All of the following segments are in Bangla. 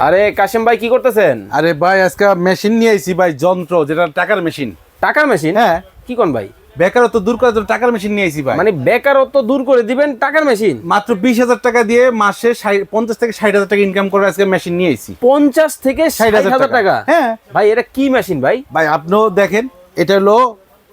আরে কাশিম ভাই কি করতেছেন? আরে ভাই আজকে মেশিন নিয়ে আইছি ভাই যন্ত্র যেটা টাকার মেশিন। টাকার মেশিন? হ্যাঁ। কি কোন ভাই? বেকারত্ব দূর করার জন্য টাকার মেশিন নিয়ে আইছি ভাই। মানে বেকারত্ব দূর করে দিবেন টাকার মেশিন? মাত্র বিশ হাজার টাকা দিয়ে মাসে পঞ্চাশ থেকে ষাট হাজার টাকা ইনকাম করে আজকে মেশিন নিয়ে আইছি। পঞ্চাশ থেকে ষাট হাজার টাকা? হ্যাঁ। ভাই এটা কি মেশিন ভাই? ভাই আপনিও দেখেন এটা হলো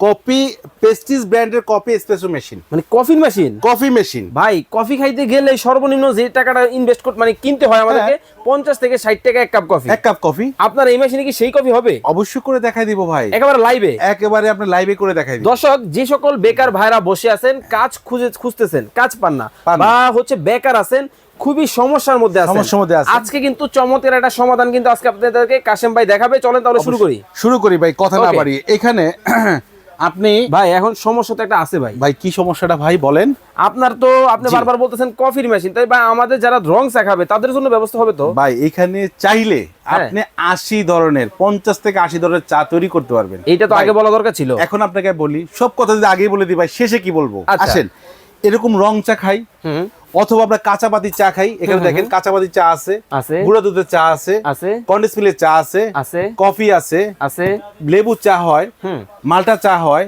কপি পেস্টিস ব্র্যান্ডের কপি এসপ্রেসো মেশিন মানে কফি মেশিন কফি মেশিন ভাই কফি খাইতে গেলে সর্বনিম্ন যে টাকাটা ইনভেস্ট করতে মানে কিনতে হয় আমাদেরকে পঞ্চাশ থেকে ষাট টাকা এক কাপ কফি এক কাপ কফি আপনার এই মেশিনে কি সেই কফি হবে? অবশ্যই করে দেখাই দিব ভাই। একেবারে লাইভে একেবারে আপনি লাইভে করে দেখাই দিব। দর্শক যে সকল বেকার ভাইরা বসে আছেন কাজ খুঁজে খুঁজতেছেন কাজ পান না। বা হচ্ছে বেকার আছেন খুবই সমস্যার মধ্যে আছেন। সমস্যার মধ্যে আছেন। আজকে কিন্তু চমৎকার একটা সমাধান কিন্তু আজকে আপনাদেরকে কাশেম ভাই দেখাবে। চলেন তাহলে শুরু করি। শুরু করি ভাই কথা না. বাড়ি এখানে আপনি ভাই এখন সমস্যা তো একটা আছে ভাই। ভাই কি সমস্যাটা ভাই বলেন। আপনার তো আপনি বারবার বলতেছেন কফির মেশিন তাই ভাই আমাদের যারা রং চা খাবে তাদের জন্য ব্যবস্থা হবে তো? ভাই এখানে চাইলে হ্যাঁ। আপনি আশি ধরনের পঞ্চাশ থেকে আশি ধরনের চা তৈরি করতে পারবেন। এটা তো আগে বলা দরকার ছিল। এখন আপনাকে বলি সব কথা যদি আগেই বলে দিই ভাই শেষে কি বলব? আচ্ছা। আসেন এরকম রং চা খাই। হুম। অথবা আমরা কাঁচা পাতি চা খাই। এখানে দেখেন কাঁচা পাতি চা আছে আছে। গুঁড়া দুধের চা আছে আছে। কন্ডেন্স মিলের চা আছে আছে। কফি আছে আছে। লেবু চা হয় মালটা চা হয়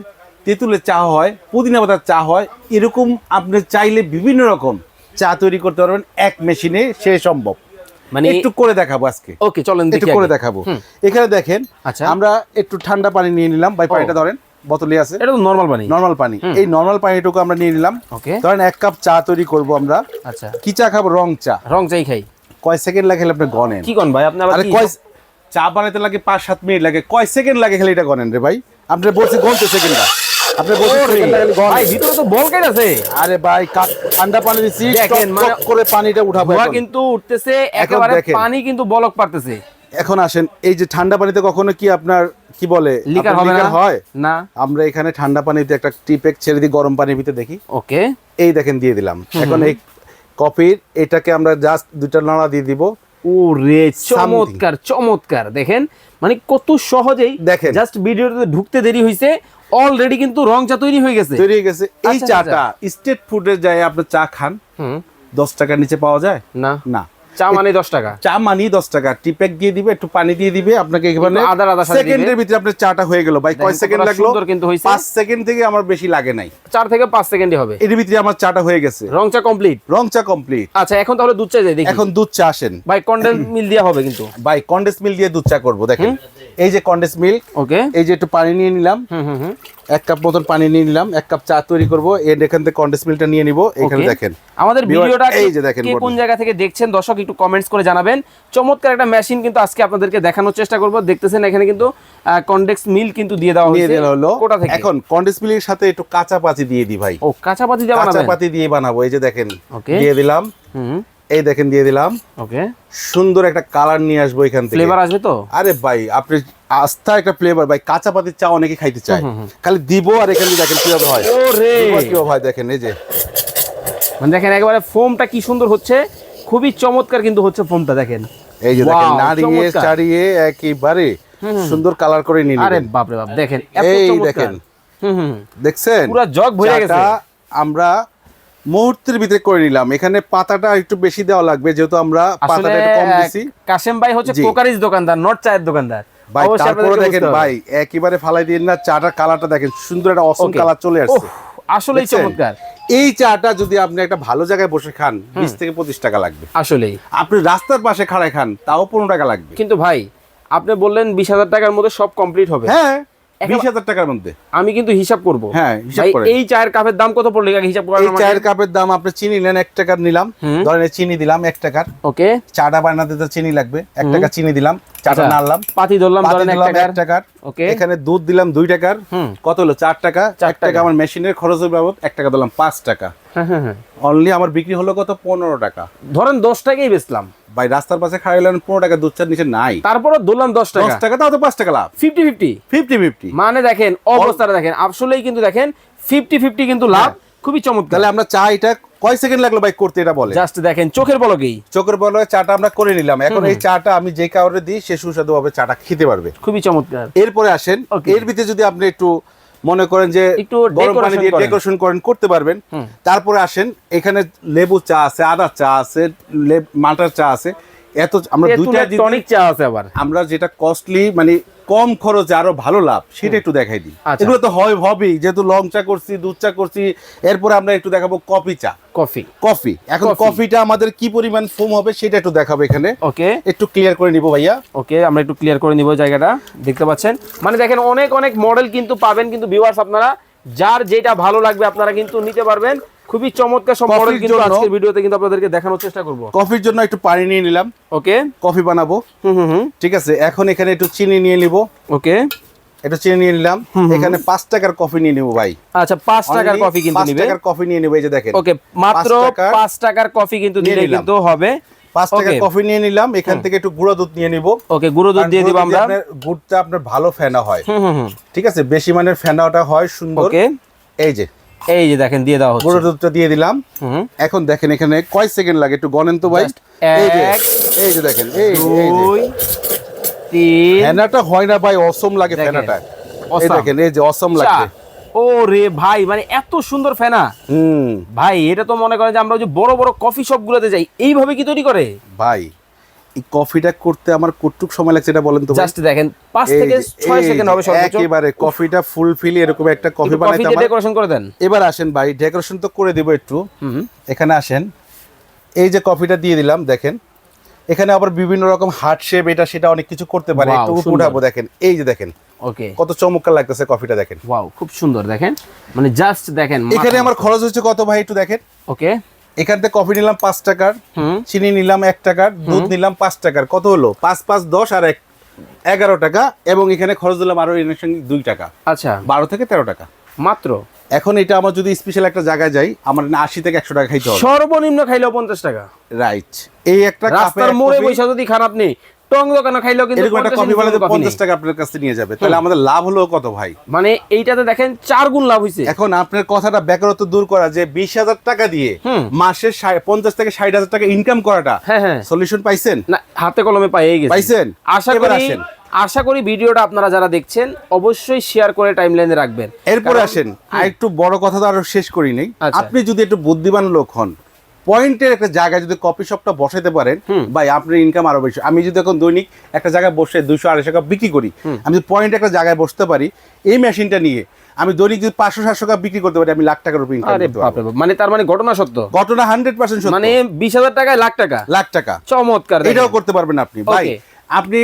তেঁতুলের চা হয় পুদিনা পাতার চা হয় এরকম আপনি চাইলে বিভিন্ন রকম চা তৈরি করতে পারবেন এক মেশিনে সে সম্ভব। মানে একটু করে দেখাবো আজকে। ওকে চলেন একটু করে দেখাবো। এখানে দেখেন আচ্ছা। আমরা একটু ঠান্ডা পানি নিয়ে নিলাম ভাই পানিটা ধরেন। বোতলে আছে। এটা তো নরমাল পানি। নর্মাল পানি। এই নর্মাল পানিটুকু আমরা নিয়ে নিলাম। ওকে। ধরেন এক কাপ চা তৈরি করব আমরা। আচ্ছা। কি চা খাব? রং চা। রং চাই খাই। কয় সেকেন্ড লাগে আপনি গনেন? কি কোন ভাই? আপনি আবার কয় চা বানাইতে লাগে পাঁচ সাত মিনিট লাগে। কয় সেকেন্ড লাগে খালি এটা গনেন রে ভাই? আপনি বলছি গনতে আপনি ওরে, সেকেন্ডটা খালি ভাই ভিতরে তো বলকেট আছে। আরে ভাই ঠান্ডা পানি দিছি দেখেন, মানে করে পানিটা উঠাবো কিন্তু উঠতেছে একেবারে। পানি কিন্তু বলক পারতেছে। এখন আসেন এই যে ঠান্ডা পানিতে কখনো কি আপনার কি বলে লিকার হবে না? হয়? না। আমরা এখানে ঠান্ডা পানিতে একটা টিপেক ছেড়ে দিই গরম পানির ভিতরে দেখি। ওকে। এই দেখেন দিয়ে দিলাম। এখন এই কপির এটাকে আমরা জাস্ট দুইটা নাড়া দিয়ে দিব। ও রে চমৎকার চমৎকার। দেখেন মানে কত সহজেই দেখেন। জাস্ট ভিডিওতে ঢুকতে দেরি হইছে অলরেডি কিন্তু রং চা তৈরি হয়ে গেছে। তৈরি হয়ে গেছে। এই আচ্ছা, চাটা স্টেট যায় আপনি চা খান হুম। দশ টাকার নিচে পাওয়া যায়? না। না। চা মানে দশ টাকা। চা মানি দশ টাকা। টিপেক দিয়ে দিবে একটু পানি দিয়ে দিবে আপনাকে এখানে আদা আদা সেকেন্ডের ভিতরে আপনার চাটা হয়ে গেল। ভাই কয় সেকেন্ড লাগল? কিন্তু হয়েছে। পাঁচ সেকেন্ড থেকে আমার বেশি লাগে নাই। চার থেকে পাঁচ সেকেন্ডে হবে। এর ভিতরে আমার চাটা হয়ে গেছে। রং চা কমপ্লিট রং চা কমপ্লিট আচ্ছা এখন তাহলে দুধ চা যাই দেখি। এখন দুধ চা আসেন। ভাই কন্ডেন্স মিল দিয়ে হবে কিন্তু। ভাই কন্ডেন্স মিল দিয়ে দুধ চা করব দেখেন। এই যে কন্ডেন্স মিল্ক ওকে এই যে একটু পানি নিয়ে নিলাম। হুম হুম হুম। এক কাপ মতন পানি নিয়ে নিলাম এক কাপ চা তৈরি করব। এর এখান থেকে কন্ডেন্স মিল্কটা নিয়ে নিব এখানে দেখেন। আমাদের ভিডিওটা এই যে দেখেন কোন জায়গা থেকে দেখছেন দর্শক একটু কমেন্টস করে জানাবেন। চমৎকার একটা মেশিন কিন্তু আজকে আপনাদেরকে দেখানোর চেষ্টা করব। দেখতেছেন এখানে কিন্তু কনডেক্স মিল কিন্তু দিয়ে দেওয়া হয়েছে দেওয়া হলো। কোটা থেকে। এখন কন্ডেন্স মিল্কের সাথে একটু কাঁচা পাতি দিয়ে দিই ভাই। ও কাঁচা পাতি দিয়ে কাঁচা পাতি দিয়ে বানাবো এই যে দেখেন. দিয়ে দিলাম। হুম। এই দেখেন দিয়ে দিলাম। ওকে। সুন্দর একটা কালার নিয়ে আসব এখান থেকে। ফ্লেভার আসবে তো? আরে ভাই আপনি আস্থা একটা ফ্লেভার ভাই কাঁচা পাতির চা অনেকে খাইতে চায়। খালি দিব আর এখানে দেখেন কীভাবে হয়। কীভাবে হয় দেখেন এই যে। মানে দেখেন একেবারে ফোমটা কি সুন্দর হচ্ছে খুবই চমৎকার কিন্তু হচ্ছে ফোমটা দেখেন। এই যে দেখেন নাড়িয়ে। চাড়িয়ে একেবারে সুন্দর কালার করে নিয়ে আরে বাপ রে বাপ দেখেন এত এই চমৎকার। দেখেন। হুম হুম দেখছেন? পুরো জগ ভরে গেছে। আমরা মুহূর্তের ভিতরে করে নিলাম। এখানে পাতাটা একটু বেশি দেওয়া লাগবে যেহেতু আমরা পাতাটা একটু কম দিছি। কাশেম ভাই হচ্ছে। কোকারিজ দোকানদার নট চায়ের দোকানদার। ভাই তারপরে দেখেন ভাই একেবারে ফালাই দিন না চাটার কালারটা দেখেন সুন্দর একটা অসম কালার চলে আসছে। আসলেই? চমৎকার। এই চাটা যদি আপনি একটা ভালো জায়গায় বসে খান বিশ থেকে পঁচিশ টাকা লাগবে। আসলেই। আপনি রাস্তার পাশে খাড়ায় খান তাও পনেরো টাকা লাগবে। কিন্তু ভাই আপনি বললেন বিশ হাজার টাকার মধ্যে সব কমপ্লিট হবে। হ্যাঁ। একেবারে- বিশ হাজার টাকার মধ্যে। আমি কিন্তু হিসাব করব। হ্যাঁ, হিসাব এই চায়ের কাপের দাম কত পড়ল? আগে হিসাব করার এই চায়ের কাপের দাম আপনি চিনি নেন এক টাকার নিলাম। ধরেন চিনি দিলাম এক টাকার। ওকে। চাটা বানাতে তো চিনি লাগবে। এক টাকা চিনি দিলাম চাটা আচ্ছা, নাড়লাম। পাতি ধরলাম ধরেন এক টাকার। ওকে। এখানে দুধ দিলাম দুই টাকার। কত হলো? চার টাকা। চার টাকা। আমার মেশিনের খরচের বাবদ এক টাকা দিলাম পাঁচ টাকা। হ্যাঁ হ্যাঁ হ্যাঁ। অনলি আমার বিক্রি হলো কত? পনেরো টাকা। ধরেন দশ টাকাই বেচলাম। ভাই রাস্তার পাশে খাইলেন পনেরো টাকা দুধ চার নিচে নাই। তারপরে ধরলাম দশ টাকা। দশ টাকা তাও তো পাঁচ টাকা লাভ। Fifty fifty. Fifty fifty. মানে দেখেন অবস্থাটা দেখেন আসলেই কিন্তু দেখেন ফিফটি ফিফটি কিন্তু লাভ খুবই চমৎকার। তাহলে আমরা চা এটা কয় সেকেন্ড লাগল ভাই করতে এটা বলে? জাস্ট দেখেন চোখের পলকেই চোখের বলে চাটা আমরা করে নিলাম। এখন এই চাটা আমি যে কাউরে দিই সে সুস্বাদু ভাবে চাটা খেতে পারবে। খুবই চমৎকার। এরপরে আসেন এর ভিতরে যদি আপনি একটু মনে করেন যে একটু গরম পানি দিয়ে ডেকোরেশন করেন করতে পারবেন। তারপরে আসেন এখানে লেবু চা আছে আদার চা আছে মালটার চা আছে। এত আমরা দুইটা টনিক চা আছে আবার। আমরা যেটা কস্টলি মানে কম খরচে আরও ভালো লাভ সেটা একটু দেখাই দিই। আচ্ছা। এগুলো তো হয় হবেই যেহেতু লং চা করছি দুধ চা করছি এরপরে আমরা একটু দেখাবো কফি চা। কফি কফি এখন কফিটা আমাদের কি পরিমাণ ফোম হবে সেটা একটু দেখাবো এখানে। ওকে একটু ক্লিয়ার করে নিব ভাইয়া। ওকে আমরা একটু ক্লিয়ার করে নিব জায়গাটা। দেখতে পাচ্ছেন? মানে দেখেন অনেক অনেক মডেল কিন্তু পাবেন কিন্তু ভিউয়ার্স আপনারা। যার যেটা ভালো লাগবে আপনারা কিন্তু নিতে পারবেন। খুবই চমৎকার সব মডেল কিন্তু আজকের ভিডিওতে কিন্তু আপনাদেরকে দেখানোর চেষ্টা করব। কফির জন্য একটু পানি নিয়ে নিলাম। ওকে। কফি বানাবো। হুম হুম ঠিক আছে এখন এখানে একটু চিনি নিয়ে নিব। ওকে। একটু চিনি নিয়ে নিলাম। এখানে পাঁচ টাকার কফি নিয়ে নিব ভাই। আচ্ছা পাঁচ টাকার কফি কিন্তু নিবে। টাকার কফি নিয়ে নিব এই যে দেখেন। ওকে মাত্র পাঁচ টাকার কফি কিন্তু নিয়ে দিলে নিলাম। কিন্তু হবে। পাঁচ Okay. কফি নিয়ে নিলাম এখান থেকে একটু গুঁড়ো দুধ নিয়ে নিব। ওকে গুঁড়ো দুধ দিয়ে দিব আমরা। আপনার গুড়টা আপনার ভালো ফেনা হয়। হুম হুম হুম। ঠিক আছে বেশি মানের ফেনাটা হয় সুন্দর। ওকে এই যে। এই যে দেখেন দিয়ে দেওয়া গুঁড়ো দুধটা দিয়ে দিলাম। হুম এখন দেখেন এখানে কয় সেকেন্ড লাগে একটু গণেন তো ভাই? এই যে এক, এই যে দেখেন এই এই দুই তিন। ফেনাটা হয় না ভাই অসম লাগে। ফেনাটা এই দেখেন এই যে অসম চা। ও রে ভাই মানে এত সুন্দর ফেনা। হুম। ভাই এটা তো মনে করেন যে আমরা যে বড় বড় কফি শপ গুলোতে যাই এইভাবে কি তৈরি করে? ভাই এই কফিটা করতে আমার কতটুক সময় লাগছে এটা বলেন তো জাস্ট দেখেন পাঁচ এই থেকে যে, ছয় এই সেকেন্ড হবে সর্বোচ্চ। একেবারে কফিটা ফুল ফিলি এরকম একটা কফি বানাইতে আমার ডেকোরেশন করে দেন। এবার আসেন ভাই ডেকোরেশন তো করে দিব একটু। হুম এখানে আসেন। এই যে কফিটা দিয়ে দিলাম দেখেন। এখানে আবার বিভিন্ন রকম হার্ট শেপ এটা সেটা অনেক কিছু করতে পারে। একটু উঠাবো দেখেন। এই যে দেখেন ওকে কত চমৎকার লাগতেছে কফিটা দেখেন। ওয়াও খুব সুন্দর দেখেন। মানে জাস্ট দেখেন এখানে আমার খরচ হচ্ছে কত ভাই একটু দেখেন? ওকে এখান থেকে কফি নিলাম পাঁচ টাকার চিনি নিলাম এক টাকার দুধ নিলাম পাঁচ টাকার। কত হলো? পাঁচ পাঁচ দশ আর এক এগারো টাকা এবং এখানে খরচ দিলাম আরও এর সঙ্গে দুই টাকা। আচ্ছা। বারো থেকে তেরো টাকা। মাত্র? এখন এটা আমার যদি স্পেশাল একটা জায়গায় যাই আমার আশি থেকে একশো টাকা খাইতে হবে। সর্বনিম্ন খাইলেও পঞ্চাশ টাকা। রাইট এই একটা রাস্তার মোড়ে বৈশা যদি খান আপনি টং দোকানে খাইলেও কিন্তু এরকম একটা 50 কফি কফি পঞ্চাশ টাকা আপনার কাছে নিয়ে যাবে। তাহলে আমাদের লাভ হলো কত ভাই? মানে এইটাতে দেখেন চার গুণ লাভ হয়েছে এখন আপনার কথাটা বেকারত্ব দূর করা যে বিশ হাজার টাকা দিয়ে মাসে ষাট- পঞ্চাশ থেকে ষাট হাজার টাকা ইনকাম করাটা হ্যাঁ হ্যাঁ। সলিউশন পাইছেন? না হাতে কলমে পাইয়ে পাইছেন? আশা করি। আশা করি ভিডিওটা আপনারা যারা দেখছেন অবশ্যই শেয়ার করে টাইমলাইনে রাখবেন। এরপরে আসেন। আর একটু বড় কথা তো আরও শেষ করি নেই। আচ্ছা। আপনি যদি একটু বুদ্ধিমান লোক হন পয়েন্টের একটা জায়গায় যদি কফি শপটা বসাতে পারেন ভাই আপনার ইনকাম আরও বেশি। আমি যদি এখন দৈনিক একটা জায়গায় বসে দুইশো আড়াইশো টাকা বিক্রি করি আমি যদি পয়েন্ট একটা জায়গায় বসতে পারি এই মেশিনটা নিয়ে আমি দৈনিক যদি পাঁচশো সাতশো টাকা বিক্রি করতে পারি আমি লাখ টাকার উপর ইনকাম। মানে তার মানে ঘটনা সত্য? ঘটনা হান্ড্রেড পার্সেন্ট মানে বিশ হাজার টাকায় লাখ টাকা? লাখ টাকা। চমৎকার এটাও করতে পারবেন আপনি। ভাই আপনি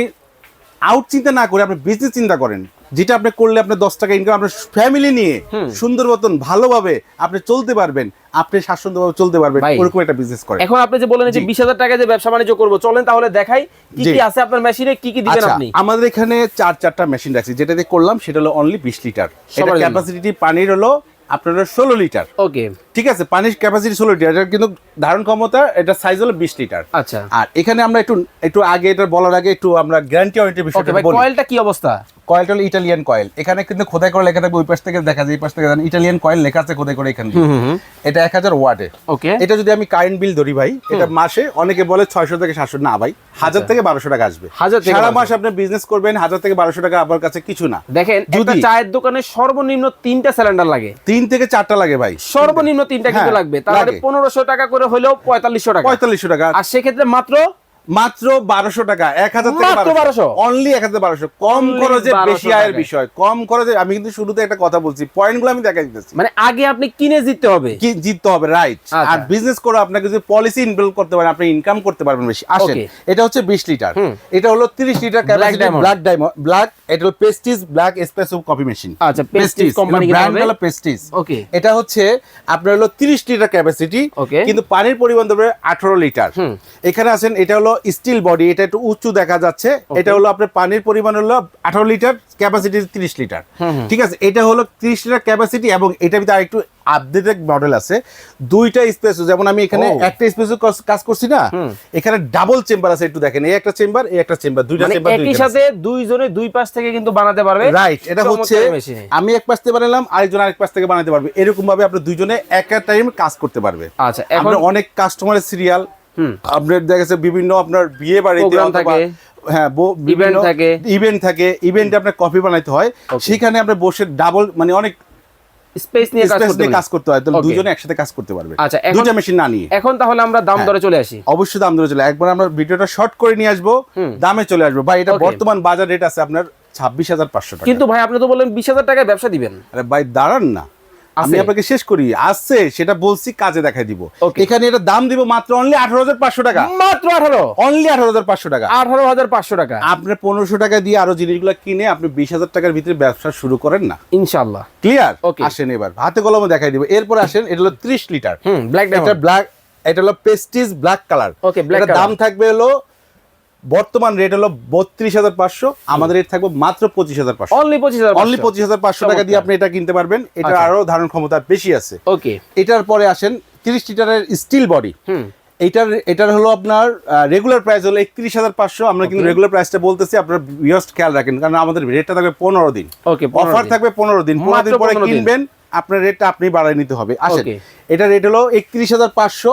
আউট চিন্তা না করে আপনি বিজনেস চিন্তা করেন। যেটা আপনি করলে আপনার দশ টাকা ইনকাম আপনার ফ্যামিলি নিয়ে সুন্দর মতন ভালোভাবে আপনি চলতে পারবেন আপনি স্বাচ্ছন্দ্যভাবে চলতে পারবেন ওরকম একটা বিজনেস করেন। এখন আপনি যে বলেন যে বিশ হাজার টাকা যে ব্যবসা বাণিজ্য করব চলেন তাহলে দেখাই কি কি আছে আপনার মেশিনে কি কি দিবেন আচ্ছা আপনি? আমাদের এখানে চার চারটা মেশিন রাখছি যেটা দিয়ে করলাম সেটা হলো অনলি বিশ লিটার। এটা ক্যাপাসিটি পানির হলো আপনার ষোলো লিটার। ওকে ঠিক আছে পানির ক্যাপাসিটি ষোলো লিটার এটা কিন্তু ধারণ ক্ষমতা এটা সাইজ হলো বিশ লিটার। আচ্ছা। আর এখানে আমরা একটু একটু আগে এটা বলার আগে একটু আমরা গ্যারান্টি ওয়ারেন্টির বিষয়টা বলি। কয়েলটা কি অবস্থা? কয়েলটা হলো ইটালিয়ান কয়েল এখানে কিন্তু খোদাই করে লেখা থাকবে ওই পাশ থেকে দেখা যায় এই পাশ থেকে ইটালিয়ান কয়েল লেখা আছে খোদাই করে এখানে। এটা এক হাজার ওয়াটে। ওকে এটা যদি আমি কারেন্ট বিল ধরি ভাই এটা মাসে অনেকে বলে ছয়শো থেকে সাতশো। না ভাই হাজার থেকে বারোশো টাকা আসবে। আচ্ছা। হাজার সারা মাস আপনি বিজনেস করবেন হাজার থেকে বারোশো টাকা আপনার কাছে কিছু না। দেখেন যদি- চায়ের দোকানে সর্বনিম্ন তিনটা সিলিন্ডার লাগে। তিন থেকে চারটা লাগে ভাই। সর্বনিম্ন তিনটা কিন্তু হ্যাঁ, লাগবে। তাহলে পনেরোশো টাকা করে হলেও পঁয়তাল্লিশশো টাকা। পঁয়তাল্লিশশো টাকা। আর সেক্ষেত্রে মাত্র মাত্র বারোশো টাকা এক হাজার থেকে 1200 অনলি এক হাজার বারোশো। কম খরচে বেশি আয়ের বিষয়। কম খরচে আমি কিন্তু শুরুতে একটা কথা বলছি পয়েন্টগুলো আমি দেখা দিতেছি। মানে আগে আপনি কিনে জিততে হবে। কি জিততে হবে রাইট আচ্ছা। আর বিজনেস করে আপনাকে যদি পলিসি ইনভেল করতে পারেন আপনি ইনকাম করতে পারবেন বেশি। আসেন এটা হচ্ছে 20 লিটার। এটা হলো 30 litre capacity black diamond black এটা হলো Prestige black espresso coffee machine আচ্ছা, পেস্টিস কিনা ব্র্যান্ড হলো পেস্টিজ ওকে এটা হচ্ছে আপনার হলো 30 লিটার ক্যাপাসিটি কিন্তু পানির পরিমাণ দেবে 18 লিটার। এখানে আছেন এটা হলো স্টিল বডি এটা একটু উঁচু দেখা যাচ্ছে। এটা হলো আপনার পানির পরিমাণ হলো 18 লিটার ক্যাপাসিটি 30 লিটার। ঠিক আছে? এটা হলো 30 লিটার ক্যাপাসিটি এবং এটা ভিতরে আরেকটু আপডেটেড মডেল আছে। দুইটা স্পেস যেমন আমি এখানে একটা স্পেসে কাজ করছি না এখানে ডাবল চেম্বার আছে একটু দেখেন। এই একটা চেম্বার এই একটা চেম্বার দুইটা মানে চেম্বার একই সাথে দুইজনে দুই পাশ থেকে কিন্তু বানাতে পারবে। রাইট এটা হচ্ছে আমি এক পাশ থেকে বানালাম আরেকজন আরেক পাশ থেকে বানাতে পারবে। এরকম ভাবে আপনি দুইজনে এক টাইম কাজ করতে পারবে। আচ্ছা এখন অনেক কাস্টমারের সিরিয়াল। আপনার দেখা যাচ্ছে বিভিন্ন আপনার বিয়ে বাড়িতে থাকে। হ্যাঁ থাকে। ইভেন্ট থাকে ইভেন্টে আপনার কফি বানাইতে হয়। সেখানে আপনি বসে ডাবল মানে অনেক স্পেস নিয়ে কাজ করতে হয়। তাহলে দুজনে একসাথে কাজ করতে পারবে। আচ্ছা, দুইটা মেশিন না নিয়ে। এখন তাহলে আমরা দাম হ্যাঁ। দরে চলে আসি। অবশ্যই দাম ধরে চলে একবার আমরা ভিডিওটা শর্ট করে নিয়ে আসব। দামে চলে আসব। ভাই এটা বর্তমান বাজার রেট আছে আপনার ছাব্বিশ হাজার পাঁচশো টাকা। কিন্তু ভাই আপনি তো বললেন বিশ হাজার টাকায় ব্যবসা দিবেন। আরে ভাই দাঁড়ান না। আমি আপনাকে শেষ করি। আসছে সেটা বলছি কাজে দেখাই দিব। এখানে এটা দাম দিব মাত্র অনলি আঠারো হাজার পাঁচশো টাকা। মাত্র আঠারো? অনলি আঠারো হাজার পাঁচশো টাকা। আঠারো হাজার পাঁচশো টাকা। আপনার পনেরোশো টাকা দিয়ে আরও জিনিসগুলো কিনে আপনি বিশ হাজার টাকার ভিতরে ব্যবসা শুরু করেন না। ইনশাল্লাহ ক্লিয়ার. আসেন এবার। হাতে কলমে দেখাই দিব। এরপর আসেন এটা হলো ত্রিশ লিটার। ব্ল্যাক এটা ব্ল্যাক এটা হলো পেস্টিজ ব্ল্যাক কালার black এটা দাম থাকবে হলো বর্তমান রেট হলো বত্রিশ হাজার পাঁচশো আমাদের রেট থাকবে মাত্র পঁচিশ হাজার পাঁচশো। অনলি পঁচিশ হাজার অনলি পঁচিশ হাজার পাঁচশো টাকা দিয়ে আপনি এটা কিনতে পারবেন এটা আচ্ছা। আরও ধারণ ক্ষমতা বেশি আছে। ওকে এটার পরে আসেন তিরিশ লিটারের স্টিল বডি এটার এটার হলো আপনার রেগুলার প্রাইস হলো একত্রিশ হাজার পাঁচশো। আমরা কিন্তু রেগুলার প্রাইসটা বলতেছি আপনার ভিউয়ার্স খেয়াল রাখেন কারণ আমাদের রেটটা থাকবে পনেরো দিন। ওকে অফার থাকবে পনেরো দিন পনেরো দিন পরে কিনবেন আপনার রেটটা আপনি বাড়ায় নিতে হবে। আসেন Okay. এটা রেট হলো একত্রিশ হাজার পাঁচশো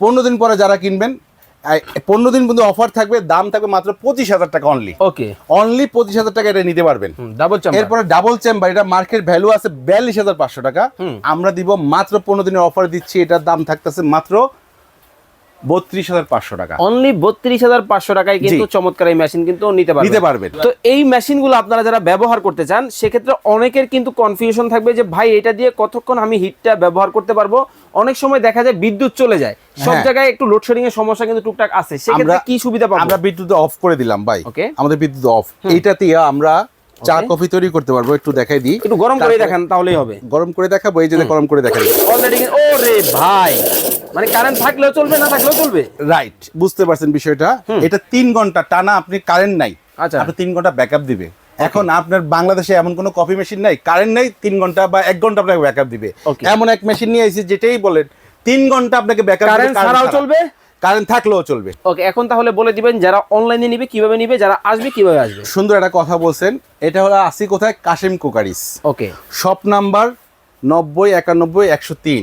পনেরো দিন পরে যারা কিনবেন পনেরো দিন পর্যন্ত অফার থাকবে দাম থাকবে মাত্র পঁচিশ হাজার টাকা অনলি ওকে অনলি পঁচিশ হাজার টাকা এটা নিতে পারবেন। ডাবল চাম্বার এরপরে ডাবল চেম্বার এটা মার্কেট ভ্যালু আছে বিয়াল্লিশ হাজার পাঁচশো টাকা। আমরা দিব মাত্র পনেরো দিনের অফার দিচ্ছি এটার দাম থাকতেছে মাত্র বত্রিশ হাজার পাঁচশো টাকা। অনলি বত্রিশ হাজার পাঁচশো টাকায় কিন্তু চমৎকার এই মেশিন কিন্তু নিতে পারবেন। নিতে পারবেন। তো এই মেশিনগুলো আপনারা যারা ব্যবহার করতে চান সেক্ষেত্রে অনেকের কিন্তু কনফিউশন থাকবে যে ভাই এটা দিয়ে কতক্ষণ আমি হিটটা ব্যবহার করতে পারব? অনেক সময় দেখা যায় বিদ্যুৎ চলে যায়। সব হ্যাঁ। জায়গায় একটু লোডশেডিং এর সমস্যা কিন্তু টুকটাক আছে। সেক্ষেত্রে কি সুবিধা পাবো? আমরা বিদ্যুৎ অফ করে দিলাম ভাই। Okay. আমাদের বিদ্যুৎ অফ এইটাতে আমরা চা কফি তৈরি করতে পারব একটু দেখাই দিই। একটু গরম করে দেখান তাহলেই হবে। গরম করে দেখাবো এই যে গরম করে দেখাই। অলরেডি ও রে ভাই! মানে কারেন্ট থাকলেও চলবে না থাকলেও চলবে? রাইট বুঝতে পারছেন বিষয়টা। এটা তিন ঘণ্টা টানা আপনি কারেন্ট নাই। আচ্ছা। আপনি তিন ঘণ্টা ব্যাকআপ দিবে। এখন আপনার বাংলাদেশে এমন কোনো কফি মেশিন নাই কারেন্ট নেই তিন ঘণ্টা বা এক ঘণ্টা আপনাকে ব্যাকআপ দিবে. এমন এক মেশিন নিয়ে এসেছি যেটাই বলেন তিন ঘণ্টা আপনাকে ব্যাকআপ কারেন্ট ছাড়াও চলবে? কারেন্ট থাকলেও চলবে। ওকে এখন তাহলে বলে দিবেন যারা অনলাইনে নিবে কীভাবে নিবে যারা আসবে কীভাবে আসবে? সুন্দর একটা কথা বলছেন এটা হলো আসি কোথায়? কাশিম কোকারিস। ওকে শপ নাম্বার নব্বই একানব্বই একশো তিন।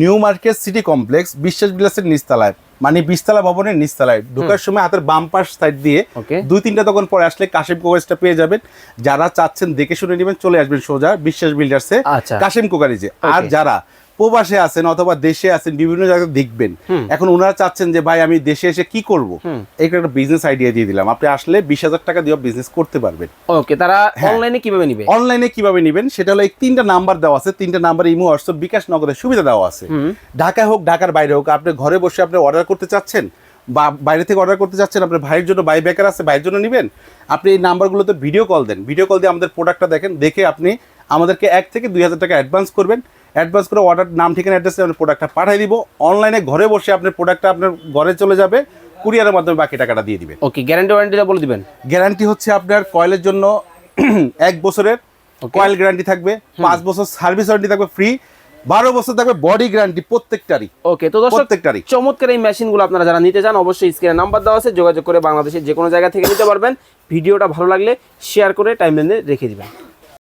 নিউ মার্কেট সিটি কমপ্লেক্স বিশ্বাস বিলাসের নিস্তালায় মানে বিস্তালা ভবনের নিচতলায়। ঢোকার সময় হাতের বাম পাশ সাইড দিয়ে দুই তিনটা তখন পরে আসলে কাশিম কোকারিজটা পেয়ে যাবেন। যারা চাচ্ছেন দেখে শুনে নেবেন চলে আসবেন সোজা বিশ্বাস বিল্ডার্সে আচ্ছা। কাশিম কোকারিজে আর যারা প্রবাসে আছেন অথবা দেশে আছেন বিভিন্ন জায়গায় দেখবেন। এখন ওনারা চাচ্ছেন যে ভাই আমি দেশে এসে কি করব? এই একটা বিজনেস আইডিয়া দিয়ে দিলাম। আপনি আসলে বিশ হাজার টাকা দিয়ে বিজনেস করতে পারবেন। ওকে তারা হ্যাঁ। অনলাইনে কীভাবে নিবে? অনলাইনে কীভাবে নেবেন? সেটা হলো এই তিনটা নাম্বার দেওয়া আছে। তিনটা নাম্বার ইমো হোয়াটসঅ্যাপ বিকাশ নগদের সুবিধা দেওয়া আছে। ঢাকায় হোক ঢাকার বাইরে হোক আপনি ঘরে বসে আপনি অর্ডার করতে চাচ্ছেন বা বাইরে থেকে অর্ডার করতে চাচ্ছেন আপনার ভাইয়ের জন্য বাই ব্যাকার আছে ভাইয়ের জন্য নেবেন আপনি এই নাম্বারগুলোতে ভিডিও কল দেন। ভিডিও কল দিয়ে আমাদের প্রোডাক্টটা দেখেন দেখে আপনি আমাদেরকে এক থেকে দুই হাজার টাকা অ্যাডভান্স করবেন। অ্যাডভান্স করে অর্ডার নাম ঠিকানা অ্যাড্রেসে আমরা প্রোডাক্টটা পাঠিয়ে দিব। অনলাইনে ঘরে বসে আপনার প্রোডাক্টটা আপনার ঘরে চলে যাবে কুরিয়ারের মাধ্যমে বাকি টাকাটা দিয়ে দিবেন। ওকে গ্যারান্টি ওয়ারেন্টিটা বলে দিবেন? গ্যারান্টি হচ্ছে আপনার কয়েলের জন্য এক বছরের কয়েল গ্যারান্টি থাকবে পাঁচ বছর সার্ভিস ওয়ারেন্টি থাকবে ফ্রি বারো বছর থাকবে বডি গ্যারান্টি প্রত্যেকটারই। ওকে তো দর্শক প্রত্যেকটারই। চমৎকার এই মেশিনগুলো আপনারা যারা নিতে চান অবশ্যই স্ক্রিনে নাম্বার দেওয়া আছে যোগাযোগ করে বাংলাদেশের যে কোনো জায়গা থেকে নিতে পারবেন। ভিডিওটা ভালো লাগলে শেয়ার করে টাইমলাইনে রেখে দিবেন।